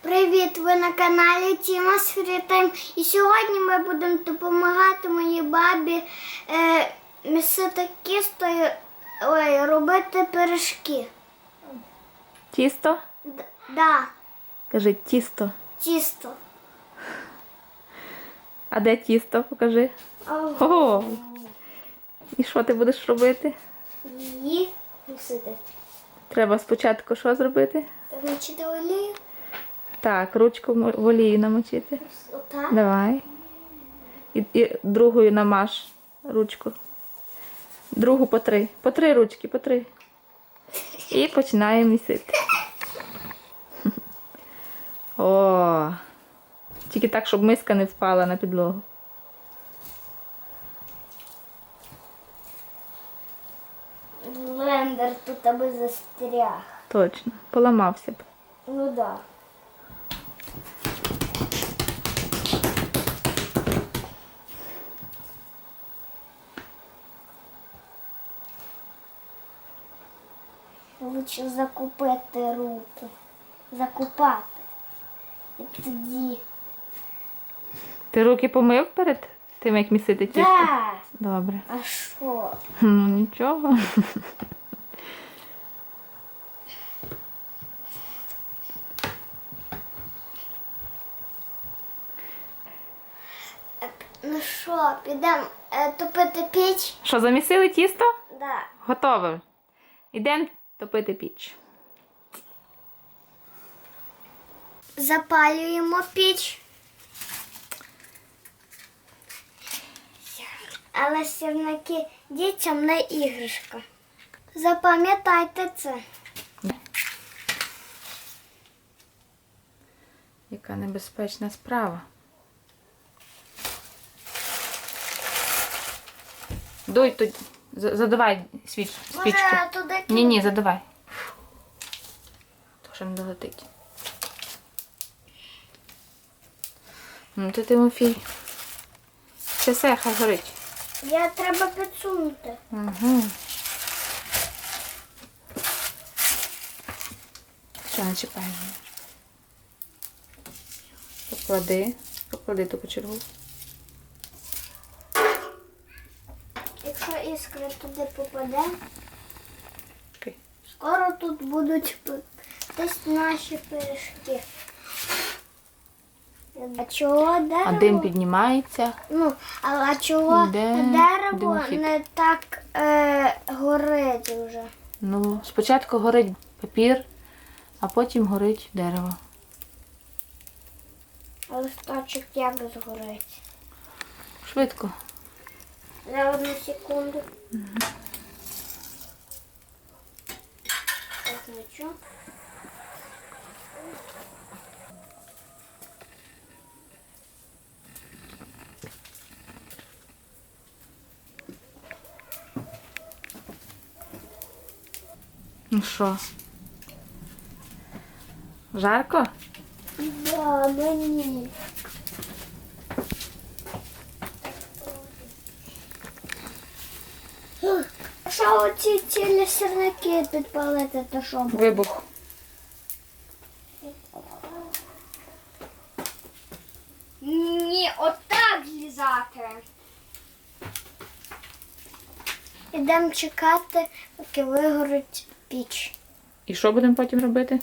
Привіт! Ви на каналі Тіма Фрітайм. І сьогодні ми будемо допомагати моїй бабі е, місити кістою, ой, робити пиріжки. Тісто? Д- да, Кажи тісто. тісто. А де тісто? Покажи. Ого! І що ти будеш робити? Її місити. Треба спочатку що зробити? Вмочити олію. Так, ручку в олію намочити. Отак. Давай. І, і другою намаж ручку. Другу по три. По три ручки, по три. І починаємо місити. О! Тільки так, щоб миска не впала на підлогу. Блендер тут аби застряг. Точно. Поламався б. Ну да. Лучше закупити руки. Закупати. І тоді. Ти руки помив перед тим, як місити тісто? Да. Добре. А що? Ну нічого. Ну що, підемо е, топити піч? Що, замісили тісто? Да. Готове. Ідемо топити піч. Запалюємо піч. Але сірники дітям не іграшка. Запам'ятайте це. Яка небезпечна справа. Дуй за- задавай свіч, свічку. Ні, ні, задавай. То що не долетить. Ну ти Тимофій. Все, все, хай горить. Я треба підсунути. Угу. Що не чіпай. Поклади, поклади ту кочергу. Якщо іскра туди попаде, Окей. скоро тут будуть десь наші пиріжки. А чого дерево? А дим піднімається. Ну, а, чого Йде дерево димохід. не так е, горить вже? Ну, спочатку горить папір, а потім горить дерево. А листочок як згорить? Швидко. За одну секунду. Позначу. Ну що? Жарко? Да, мені. А Що оці цілі сірники підпалити, то що буде? Вибух. Ні, отак злізати. Ідемо чекати, поки вигорить піч. І що будемо потім робити?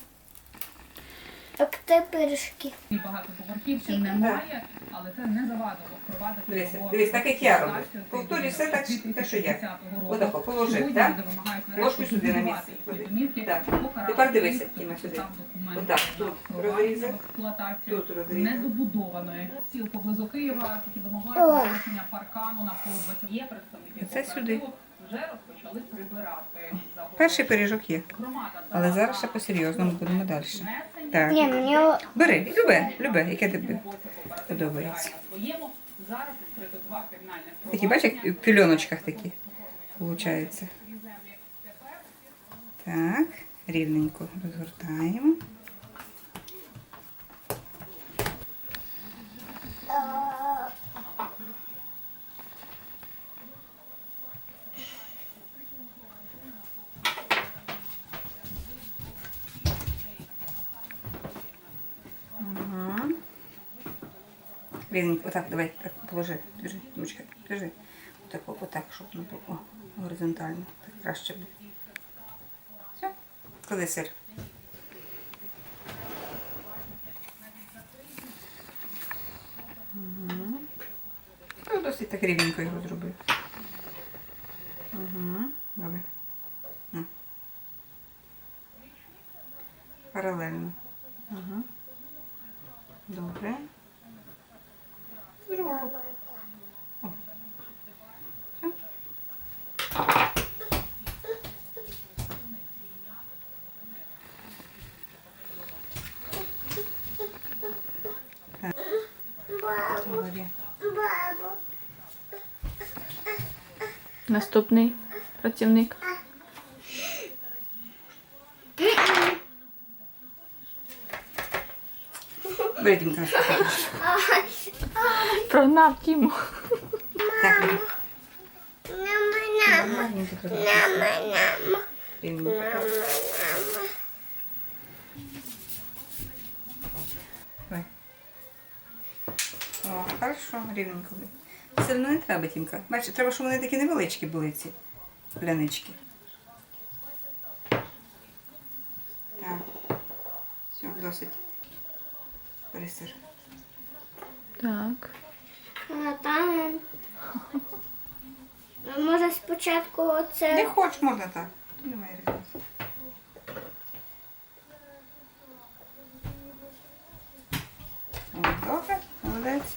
Пекти пиріжки. І багатоповерхівців немає, але це не завадило впровадити Дивись, його дивись, так як я роблю. Повторюй все так, те, що я. 2010. Отако, положив, так? вимагають нарешті Ложку сюди на місце Так. Тепер дивися, Тіма, сюди. Отак, тут розрізав, експлуатацію тут розрізав. недобудованої сіл поблизу Києва, які вимагають знесення паркану навколо 20 є представників Це сюди. вже розпочали прибирати. Перший пиріжок є. Громада Але зараз ще по-серйозному будемо далі. Так. Ні, мені Бери, любе, любе, яке тобі подобається. Такі, бачиш, як в пільоночках такі, виходить. Так, рівненько розгортаємо. Рівненько, отак, давай, положи, держи, ручка, держи. Отак, отак, щоб не було. О, горизонтально. Так краще буде. Все, клади сир. Ну, досить так рівненько його зробив. Угу. Добре. М. Паралельно. Угу. Добре. Другу. О. Наступний працівник. Бери, Дімка. Прогнав Тіму. Так, Мама, мама, мама, мама. О, хорошо, рівненько. Все одно не треба, Тімка. Бачиш, треба, щоб вони такі невеличкі були, ці плянички. Так. Все, досить. Пересир. Так. А там. А Може спочатку Не оце. хочеш, можна так. Тут Немає різниці. О, Добре, молодець.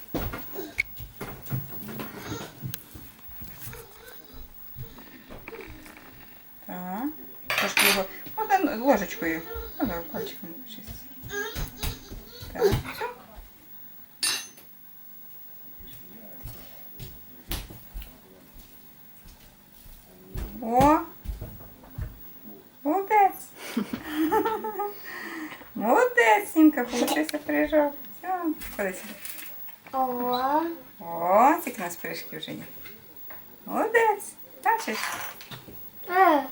Так. Трошки його. Можна ложечкою. Ну, давай, пальчиком чисти. Так. О! Молодець! Молодець, Сімка, получився пиріжок. Все, сюди. О, О, тільки у нас пиріжки вже є. Молодець. Бачиш? е.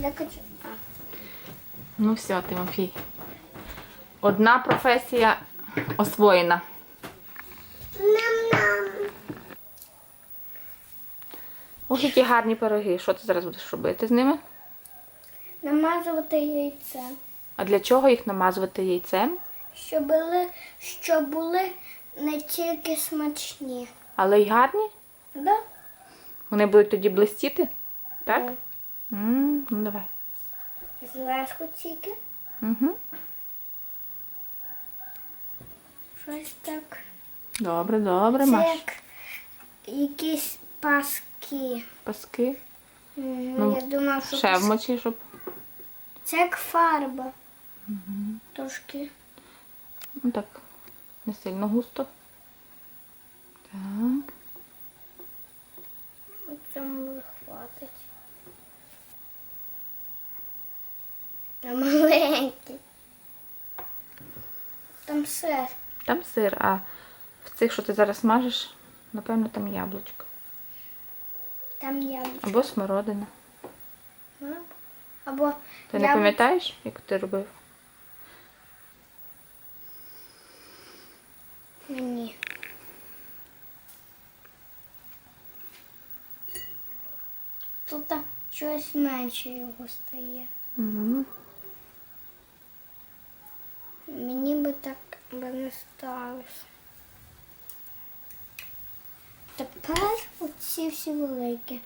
Я хочу. А. Ну все, Тимофій. Одна професія освоєна. Ох, які гарні пироги. Що ти зараз будеш робити з ними? Намазувати яйце. А для чого їх намазувати яйцем? Щоб були, щоб були не тільки смачні. Але й гарні? Да? Вони будуть тоді блистіти? Так? Так. м ну давай. Зверху тільки. Угу. Щось так. Добре, добре, Це Маш. як якісь паски. Паски. Мгм, Ну, Я думав, що Ще пас- вмочи, щоб. це як фарба. Трошки. Ну так, не сильно густо. Так. От цьому хватить. На маленький. Там сир. Там сир, а в цих, що ти зараз смажеш, напевно, там яблучко. Там яблуко. Або смородина. Або Ти не пам'ятаєш, як ти робив? Ні. Тут щось менше його стає. Угу. Мені би так би не сталося. Тепер оці всі великі.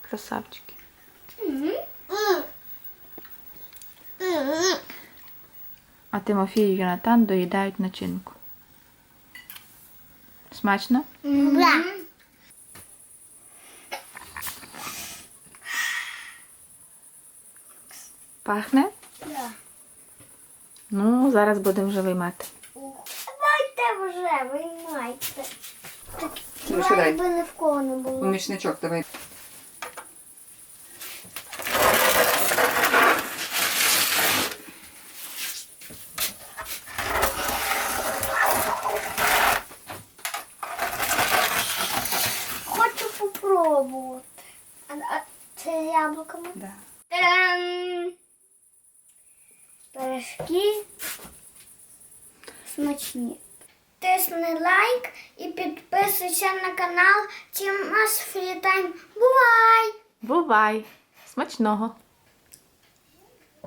Красавчики. А Тимофій і Йонатан доїдають начинку. Смачно? Да. Пахне? Да. Ну, зараз будемо вже виймати. Давайте вже, виймайте. Так, Ну, би не в кого не було. Помічничок, давай. пробувати. А, а це. Да. Та-дам! Пирожки смачні. Тисни лайк і підписуйся на канал Тімас Фрітайм. Бувай! Бувай! Смачного!